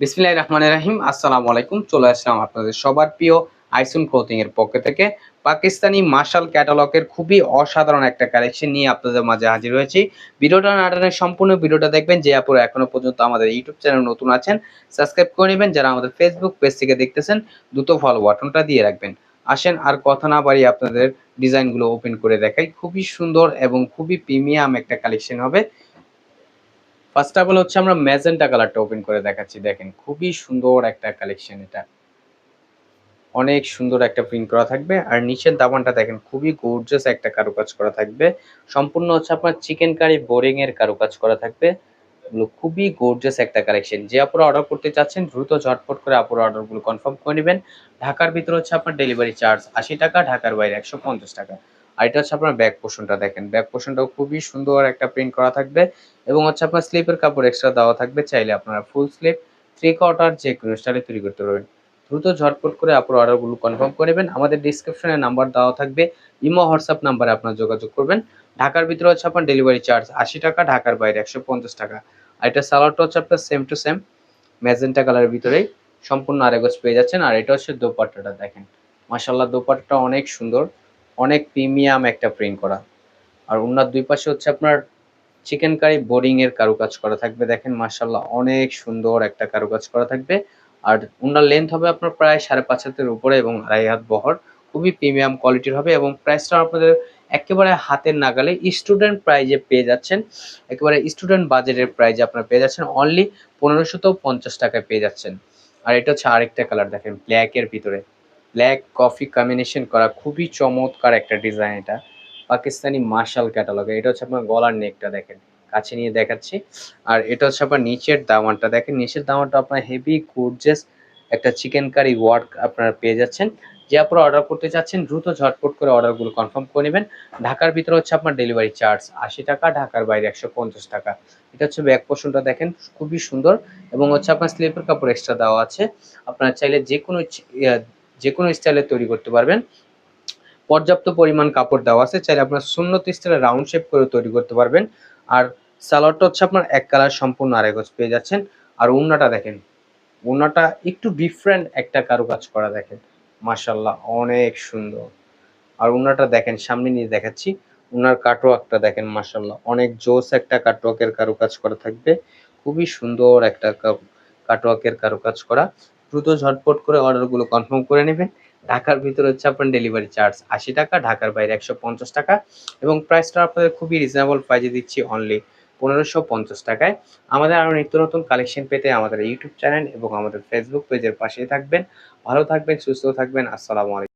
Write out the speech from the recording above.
বিসমিল্লাহ রহমান রাহিম, আসসালামু আলাইকুম। চলে আসলাম আপনাদের সবার প্রিয় আইসুন ক্লোথিং এর পক্ষ থেকে। পাকিস্তানি মার্শাল ক্যাটালগের খুবই অসাধারণ একটা কালেকশন নিয়ে আপনাদের মাঝে হাজির হয়েছি। ভিডিওটা নাটানের সম্পূর্ণ ভিডিওটা দেখবেন, যে আপুর এখনও পর্যন্ত আমাদের ইউটিউব চ্যানেল নতুন আছেন সাবস্ক্রাইব করে নেবেন। যারা আমাদের ফেসবুক পেজ থেকে দেখতেছেন, দ্রুত ফলো বাটনটা দিয়ে রাখবেন। আসেন, আর কথা না বাড়িয়ে আপনাদের ডিজাইনগুলো ওপেন করে দেখাই। খুবই সুন্দর এবং খুবই প্রিমিয়াম একটা কালেকশন হবে। ফার্স্ট অফ অল হচ্ছে আমরা ম্যাজেন্টা কালারটা ওপেন করে দেখাচ্ছি, দেখেন খুবই সুন্দর একটা কালেকশন এটা। অনেক সুন্দর একটা প্রিন্ট করা থাকবে, আর নিচের দাবানটা দেখেন খুবই গর্জাস একটা কারুকাজ করা থাকবে। সম্পূর্ণ হচ্ছে আপনার চিকেন কারি বোরিং এর কারুকাজ করা থাকবে। এগুলো খুবই গর্জাস একটা কালেকশন যে আপনারা অর্ডার করতে চাচ্ছেন, দ্রুত ঝটপট করে আপনার অর্ডারগুলো কনফার্ম করে নেবেন। ঢাকার ভিতরে হচ্ছে আপনার ডেলিভারি চার্জ আশি টাকা, ঢাকার বাইরে একশো পঞ্চাশ টাকা। আর এটা হচ্ছে আপনার ব্যাক পোর্শনটা দেখেন। ব্যাক পোর্শনটাও খুবই সুন্দর একটা প্রিন্ট করা থাকবে এবং হচ্ছে আপনার স্লিপের কাপড় এক্সট্রা দেওয়া থাকবে। চাইলে আপনারা ফুল স্লিপ থ্রি কোয়ার্টার যে কোনো স্টাইলে তৈরি করতে পারবেন। দ্রুত ঝটপট করে আপনার অর্ডারগুলো কনফার্ম করে নেবেন। আমাদের ডিসক্রিপশনে নাম্বার দেওয়া থাকবে। ইমো হোয়াটসঅ্যাপ নাম্বারে আপনার যোগাযোগ করবেন। ঢাকার ভিতরে হচ্ছে আপনার ডেলিভারি চার্জ আশি টাকা, ঢাকার বাইরে একশো পঞ্চাশ টাকা। আর এটা সালোয়ারটা হচ্ছে আপনার সেম টু সেম ম্যাজেন্টা কালারের ভিতরেই। সম্পূর্ণ আরেগজ পেয়ে যাচ্ছেন। আর এটা হচ্ছে দোপাট্টাটা দেখেন। মাসাল্লাহ দোপাট্টাটা অনেক সুন্দর। অনেক প্রিমিয়াম একটা প্রিন্ট করা। আর ওনার দুই পাশে হচ্ছে আপনার চিকেন কারি বোরিং এর কারুকাজ করা থাকবে। দেখেন মাসাল্লাহ অনেক সুন্দর একটা কারুকাজ করা থাকবে। আর ওনার লেন্থ হবে আপনার প্রায় সাড়ে পাঁচ হাতের উপরে এবং আড়াই হাত বহর। খুবই প্রিমিয়াম কোয়ালিটির হবে এবং প্রাইসটা আপনাদের একেবারে হাতের নাগালে স্টুডেন্ট প্রাইজে পেয়ে যাচ্ছেন। একেবারে স্টুডেন্ট বাজেটের প্রাইজে আপনারা পেয়ে যাচ্ছেন। অনলি পনেরোশত পঞ্চাশ টাকায় পেয়ে যাচ্ছেন। আর এটা হচ্ছে আরেকটা কালার দেখেন ব্ল্যাকের ভিতরে। ব্ল্যাক কফি কম্বিনেশন করা খুবই চমৎকার একটা ডিজাইন এটা। পাকিস্তানি মার্শাল ক্যাটালগে এটা হচ্ছে আপনার গলার নেকটা দেখেন। কাছে নিয়ে দেখাচ্ছি। আর এটা হচ্ছে আপনার নিচের দামানটা দেখেন, নিচের দামানটা আপনার হেভি গর্জেস একটা চিকেন কারি ওয়ার্ক আপনারা পেয়ে যাচ্ছেন। যে আপনারা অর্ডার করতে চাচ্ছেন, দ্রুত ঝটপট করে অর্ডারগুলো কনফার্ম করে নেবেন। ঢাকার ভিতরে হচ্ছে আপনার ডেলিভারি চার্জ আশি টাকা, ঢাকার বাইরে একশো পঞ্চাশ টাকা। এটা হচ্ছে ব্যাক পোর্শনটা দেখেন, খুবই সুন্দর। এবং হচ্ছে আপনার স্লিপের কাপড় এক্সট্রা দেওয়া আছে। আপনারা চাইলে যে কোনো যে কোনো স্টাইলে তৈরি করতে পারবেন। পর্যাপ্ত পরিমাণ কাপড় দেওয়া আছে, চাইলে আপনার সুন্নত স্টাইলে রাউন্ড শেপ করে তৈরি করতে পারবেন। আর সালোয়ারটা হচ্ছে আপনার এক কালার সম্পূর্ণ আরেকজ পেয়ে যাচ্ছেন। আর উন্নাটা দেখেন উন্নাটা একটু ডিফারেন্ট একটা কারুকাজ করা দেখেন। মাশাল্লাহ অনেক সুন্দর। আর উন্নাটা দেখেন, সামনে নিয়ে দেখাচ্ছি। উনার কাটওয়ার্কটা দেখেন মাশাল্লাহ অনেক জোস একটা কাটওয়ার্কের কারুকাজ করা থাকবে। খুবই সুন্দর একটা কাটওয়ার্কের কারুকাজ করা। দ্রুত ঝটপট করে অর্ডারগুলো কনফার্ম করে নেবেন। ঢাকার ভিতরে হচ্ছে আপনার ডেলিভারি চার্জ আশি টাকা, ঢাকার বাইরে একশো পঞ্চাশ টাকা এবং প্রাইসটা আপনাদের খুবই রিজনেবল প্রাইজে দিচ্ছি অনলি পনেরোশো পঞ্চাশ টাকায়। আমাদের আরও নিত্য নতুন কালেকশন পেতে আমাদের ইউটিউব চ্যানেল এবং আমাদের ফেসবুক পেজের পাশেই থাকবেন। ভালো থাকবেন, সুস্থ থাকবেন, আসসালামু আলাইকুম।